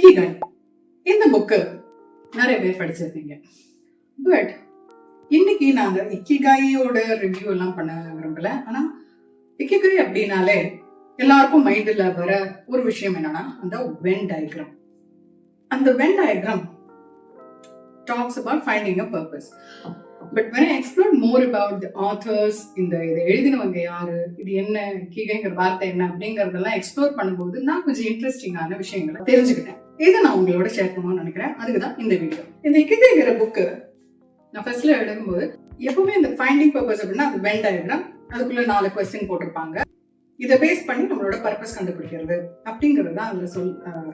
Ikigai இந்த book நிறைய பேர் படிச்சிருக்கீங்க பட் இன்னைக்கு நாங்க இக்கிகாயோட ரிவ்யூ எல்லாம் பண்ண விரும்பல. ஆனா இக்கிகாய் அப்படின்னாலே எல்லாருக்கும் மைண்டில் வர ஒரு விஷயம் என்னன்னா அந்த வென் டயக்ராம் அந்த Venn diagram talks about finding a purpose but when explore more about authors இந்த இதை எழுதினவங்க யாரு இது என்ன கீகைங்கிற வார்த்தை என்ன அப்படிங்கறதெல்லாம் எக்ஸ்ப்ளோர் பண்ணும்போது நான் கொஞ்சம் இன்ட்ரெஸ்டிங்கான விஷயங்களை தெரிஞ்சுக்கிட்டேன். இதை நான் உங்களோட ஷேர் பண்ணணும்னு நினைக்கிறேன். அதுக்கு தான் இந்த வீடியோ இந்த இக்கிகைங்கிற புக்கு நான் ஃபர்ஸ்ட்ல எழுதும்போது எப்பவுமே இந்த ஃபைண்டிங் பர்பஸ் அப்படின்னா அது வென் டயக்ராம் அதுக்குள்ள நாலு கொஸ்டின் போட்டிருப்பாங்க. இதை பேஸ் பண்ணி நம்மளோட பர்பஸ் கண்டுபிடிக்கிறது அப்படிங்கிறது தான் அதில் சொல்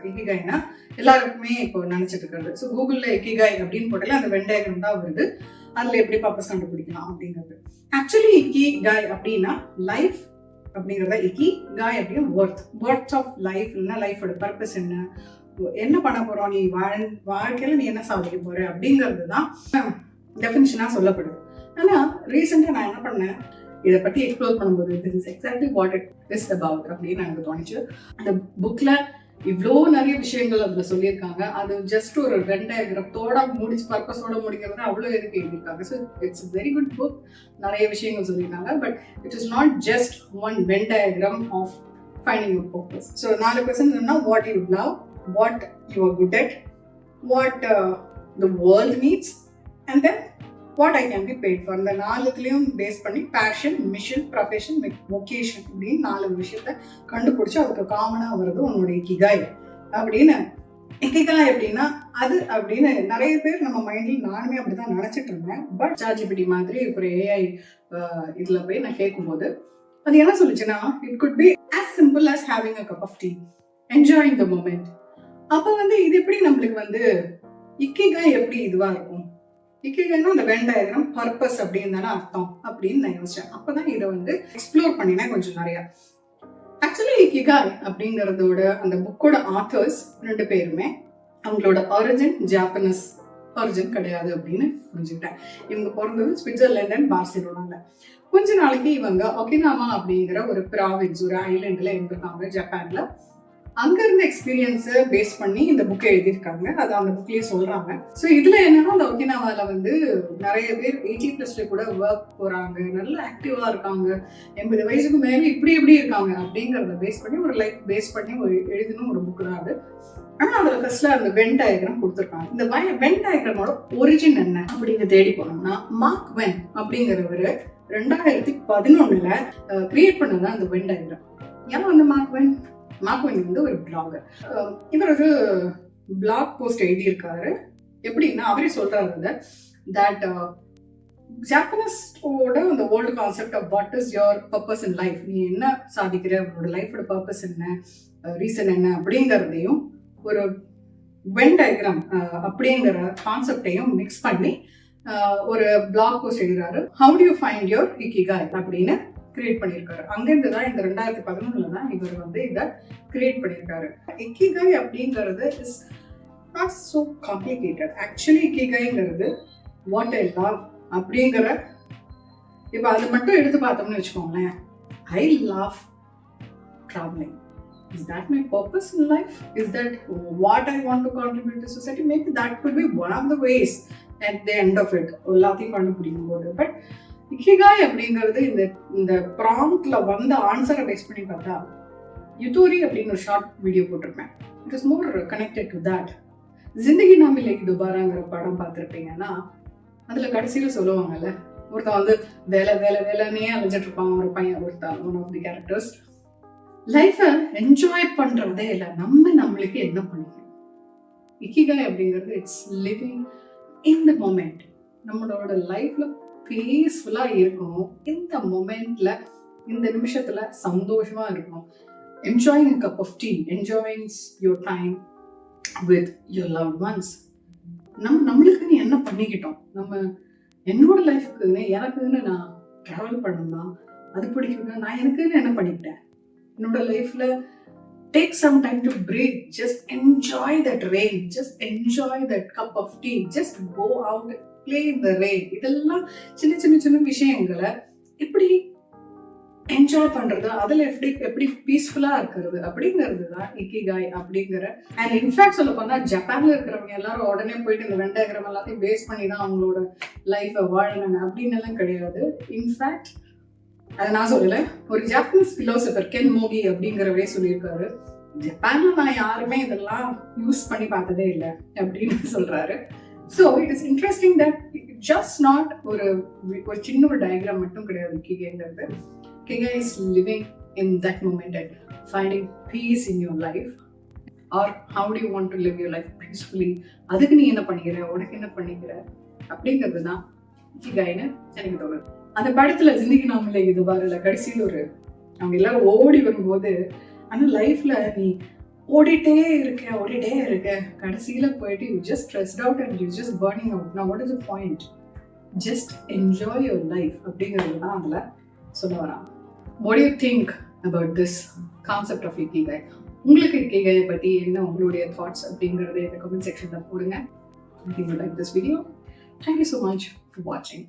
இக்கிகாய்னா எல்லாருக்குமே இப்போ நினைச்சிட்டு இருக்கிறது. ஸோ கூகுளில் இக்கிகாய் அப்படின்னு போட்டாலே அந்த வென் டயக்ராம் தான் வருது. அதில் எப்படி பர்பஸ் கண்டுபிடிக்கலாம் அப்படிங்கிறது. ஆக்சுவலி இக்கி காய் அப்படின்னா லைஃப் அப்படிங்கிறத இக்கி காய் அப்படின்னு ஒர்த் ஒர்த் ஆஃப் லைஃப் இல்லைன்னா லைஃபோட பர்பஸ் என்ன? என்ன பண்ண போறோம்? நீ வாழ் வாழ்க்கையில நீ என்ன சாதிக்க போற? அப்படிங்கிறது தான் டெஃபினிஷனாக சொல்லப்படுது. ஆனால் ரீசெண்டாக நான் என்ன பண்ணேன்? இதை பற்றி எக்ஸ்ப்ளோர் பண்ணும்போது this is exactly what it is about அப்படின்னு எனக்கு தோணுச்சு. அந்த புக்கில் இவ்வளோ நிறைய விஷயங்கள் அதில் சொல்லியிருக்காங்க. அது ஜஸ்ட் ஒரு ரெண்டாயிரத்தோட முடிச்சு பர்பஸோட முடிக்கிறது அவ்வளோ எதுக்கு எழுதியிருக்காங்க. So it's very good book நிறைய விஷயங்கள் சொல்லியிருக்காங்க. But it is not just one Venn diagram of finding your purpose so நாலு question what you love what you are good what what the uh, world needs and then what I can be paid for இந்த நாலுத்துலேயும் base பண்ணி passion mission profession vocation அப்படின்னு நாலு விஷயத்த கண்டுபிடிச்சி அதுக்கு காமனாக வருது உன்னுடைய கிகாய் அப்படின்னு. கிகாய் எப்படின்னா அது அப்படின்னு நிறைய பேர் நம்ம மைண்டில் நானுமே அப்படி தான் நினச்சிட்டு இருந்தேன். பட் சார்ஜிபிடி மாதிரி ஒரு ஏஐ இதில் போய் நான் கேட்கும்போது அது என்ன சொல்லுச்சுன்னா it could be as simple as having a cup of tea enjoying the moment அப்ப வந்து இது எப்படி நம்மளுக்கு வந்து இக்கிகாய் எப்படி இதுவா இருக்கும்? இக்கிகைன்னா அந்த வெண்டாயிரம் பர்பஸ் அப்படின்னு தானே அர்த்தம் அப்படின்னு நான் யோசிச்சேன். அப்பதான் இதை வந்து எக்ஸ்ப்ளோர் பண்ணினேன் கொஞ்சம் நிறைய. ஆக்சுவலி இக்கிகாய் அப்படிங்கறதோட அந்த புக்கோட ஆத்தர்ஸ் ரெண்டு பேருமே அவங்களோட ஒரிஜின் ஜாப்பனீஸ் ஒரிஜின் கிடையாது அப்படின்னு புரிஞ்சுக்கிட்டேன். இவங்க பிறந்தது சுவிட்சர்லாண்ட் அண்ட் பார்சிலோனால கொஞ்ச நாளைக்கு இவங்க ஒகினாமா அப்படிங்கிற ஒரு ப்ராவின்ஸ் ஒரு ஐலண்ட்ல இருந்திருக்காங்க ஜப்பான்ல அங்க இருந்த எக்ஸ்பீரியன்ஸை பேஸ் பண்ணி இந்த புக்கை எழுதியிருக்காங்க. அது அந்த புக்லயே சொல்றாங்க. ஸோ இதுல என்னன்னா அந்த ஒகினாவால வந்து நிறைய பேர் எயிட்டி பிளஸ்ல கூட ஒர்க் போறாங்க. நல்ல ஆக்டிவா இருக்காங்க. எண்பது வயசுக்கு மேல இப்படி இப்படி இருக்காங்க அப்படிங்கறத பேஸ் பண்ணி ஒரு லைஃப் பேஸ் பண்ணி ஒரு எழுதின ஒரு புக் தான் அது. ஆனா அதுல ஃபர்ஸ்ட்ல அந்த வென் டயக்ராம் கொடுத்துருக்காங்க. இந்த வென் டயக்ராமோட ஒரிஜின் என்ன அப்படின்னு தேடி போனோம்னா மார்க் வென் அப்படிங்கிறவர் ரெண்டாயிரத்தி பதினொன்னுல கிரியேட் பண்ணதான் அந்த வென் டயக்ராம் ஏன் அந்த மார்க் வென் மார்க்வென் வந்து ஒரு பிளாகர் இவர் ஒரு பிளாக் போஸ்ட் எழுதியிருக்காரு. எப்படின்னா அவரே சொல்றாரு தட் ஜாப்பனீஸோட அந்த old concept of what is your purpose in life நீ என்ன சாதிக்கிற? உன்னோட லைஃபோட பர்பஸ் என்ன? ரீசன் என்ன? அப்படிங்கிறதையும் ஒரு வென் டயக்ராம் அப்படிங்கிற கான்செப்டையும் மிக்ஸ் பண்ணி ஒரு பிளாக் போஸ்ட் எழுதுறாரு. How do you find your ikigai அப்படின்னு கிரியேட் பண்ணியிருக்காரு. அங்கேருந்து தான் இந்த ரெண்டாயிரத்தி பதினொன்றுல தான் இவர் வந்து இதை கிரியேட் பண்ணியிருக்காரு. இக்கிகை அப்படிங்கிறது is not so complicated actually இக்கிகைங்கிறது what I love அப்படிங்கிற இப்போ அது மட்டும் எடுத்து பார்த்தோம்னு வச்சுக்கோங்களேன். I love travelling is that my purpose in life is that what I want to contribute to society maybe that could be one of the ways at the end of it எல்லாத்தையும் கண்டுபிடிக்கும் போது. But ikigai அப்படிங்கிறது இந்த இந்த ப்ராம்ப்ட்ல வந்த ஆன்சரை base பண்ணி பார்த்தா யுத்தோரி அப்படின்னு ஒரு ஷார்ட் வீடியோ போட்டிருப்பேன். It is more connected to that Zindagi நாமில் துபாராங்கிற படம் பார்த்துருப்பீங்கன்னா அதில் கடைசியில் சொல்லுவாங்கல்ல ஒருத்தன் வந்து வேலை வேலை வேலைன்னே அலைஞ்சிட்டு இருப்பான். ஒரு பையன் ஒருத்தன் ஒன் ஆஃப் தி கேரக்டர்ஸ் லைஃப்பை என்ஜாய் பண்ணுறதே இல்லை. நம்ம நம்மளுக்கு என்ன பண்ணிக்கணும்? இக்கிகாய் அப்படிங்கிறது it's living in the moment நம்மளோட லைஃப்ல பீஸ்ஃபுல்லாக இருக்கணும். இந்த மொமெண்ட்ல இந்த நிமிஷத்துல சந்தோஷமா இருக்கணும். Enjoying cup of tea enjoying your time with your love ones நம்ம நம்மளுக்குன்னு என்ன பண்ணிக்கிட்டோம்? நம்ம என்னோட லைஃப்க்குன்னு எனக்குன்னு நான் ட்ராவல் பண்ணணும்னா அது பிடிக்கும்னா நான் எனக்குன்னு என்ன பண்ணிக்கிட்டேன்? என்னோட லைஃப்ல take some time to break just enjoy that rain just enjoy that cup of tea just go out play இந்த ரெயின் இதெல்லாம் சின்ன சின்ன சின்ன விஷயங்களை எப்படி என்ஜாய் பண்றது? அதுல எப்படி எப்படி பீஸ்ஃபுல்லா இருக்கிறது? அப்படிங்கிறது தான் இக்கிகாய் அப்படிங்கிற. அண்ட் இன்ஃபேக்ட் சொல்ல போனா ஜப்பான்ல இருக்கிறவங்க எல்லாரும் உடனே போயிட்டு இந்த வெண்டகிரம் எல்லாத்தையும் பேஸ் பண்ணி தான் அவங்களோட லைஃப்பை வாழணும் அப்படின்னு எல்லாம் கிடையாது. இன்ஃபேக்ட் அதை நான் சொல்லல. ஒரு ஜாப்பனீஸ் பிலோசபர் கென் மோகி அப்படிங்கிறவரே சொல்லியிருக்காரு. ஜப்பான்ல நான் யாருமே இதெல்லாம் யூஸ் பண்ணி பார்த்ததே இல்லை அப்படின்னு சொல்றாரு. So it is interesting that just not ஒரு ஒரு சின்ன ஒரு டயக்ராம் மட்டும் கிடையாது கிகேங்கிறது கிகே is living in that moment and finding peace in your life or how to want to live your life peacefully அதுக்கு நீ என்ன பண்ணிக்கிற? உனக்கு என்ன பண்ணிக்கிற? அப்படிங்கிறது தான் கிகாயின்னு எனக்கு தோணுது. அந்த படத்துல ஜிந்திகி நாமல இது வரல கடைசியில் ஒரு அவங்க எல்லாரும் ஓடி வரும்போது ஆனால் லைஃப்ல நீ ஓடிட்டே இருக்கேன் ஓடிட்டே இருக்கேன். கடைசியில போயிட்டு you just stressed out and you just burning out நான் what is point just enjoy your life அப்படிங்கிறது தான் அதில் சொல்ல வரான் what you think about this concept of ikigai உங்களுக்கு இக்கிகையை பற்றி என்ன உங்களுடைய தாட்ஸ் அப்படிங்கிறத இந்த கமெண்ட் செக்ஷனில் போடுங்க. Like this video thank you so much for வாட்சிங்